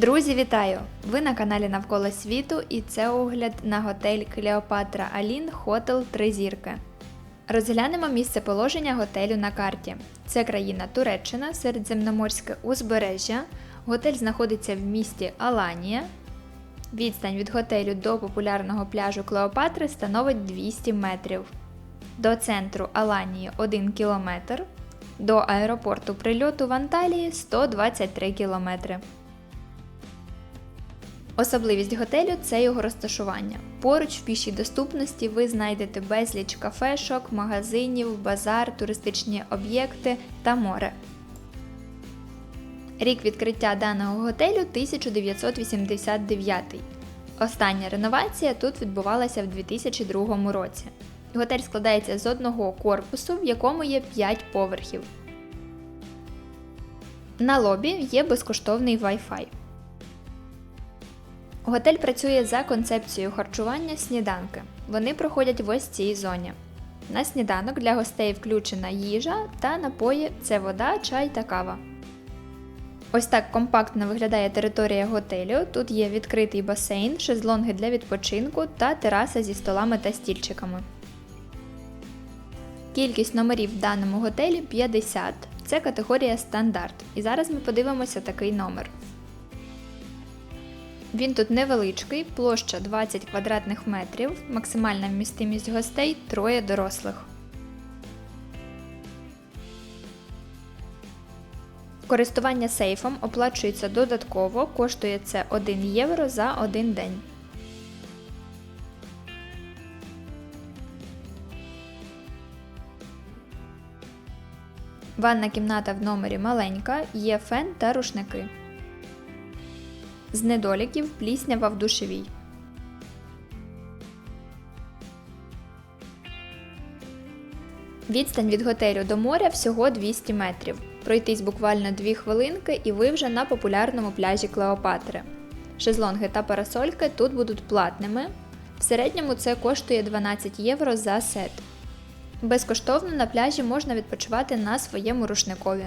Друзі, вітаю! Ви на каналі Навколо світу і це огляд на готель Клеопатра Алін Хотел Три зірки. Розглянемо місце положення готелю на карті. Це країна Туреччина, середземноморське узбережжя. Готель знаходиться в місті Аланія. Відстань від готелю до популярного пляжу Клеопатри становить 200 метрів. До центру Аланії 1 кілометр. До аеропорту прильоту в Анталії 123 кілометри. Особливість готелю це його розташування. Поруч в пішій доступності ви знайдете безліч кафешок, магазинів, базар, туристичні об'єкти та море. Рік відкриття даного готелю 1989. Остання реновація тут відбувалася в 2002 році. Готель складається з одного корпусу, в якому є 5 поверхів. На лобі є безкоштовний Wi-Fi. Готель працює за концепцією харчування сніданки. Вони проходять в ось цій зоні. На сніданок для гостей включена їжа та напої це вода, чай та кава. Ось так компактно виглядає територія готелю. Тут є відкритий басейн, шезлонги для відпочинку та тераса зі столами та стільчиками. Кількість номерів в даному готелі 50. Це категорія стандарт. І зараз ми подивимося такий номер. Він тут невеличкий, площа 20 квадратних метрів, максимальна вмістимість гостей троє дорослих. Користування сейфом оплачується додатково, коштує це 1 євро за один день. Ванна кімната в номері маленька, є фен та рушники. З недоліків пліснява в душевій. Відстань від готелю до моря всього 200 метрів. Пройтись буквально 2 хвилинки і ви вже на популярному пляжі Клеопатри. Шезлонги та парасольки тут будуть платними. В середньому це коштує 12 євро за сет. Безкоштовно на пляжі можна відпочивати на своєму рушникові.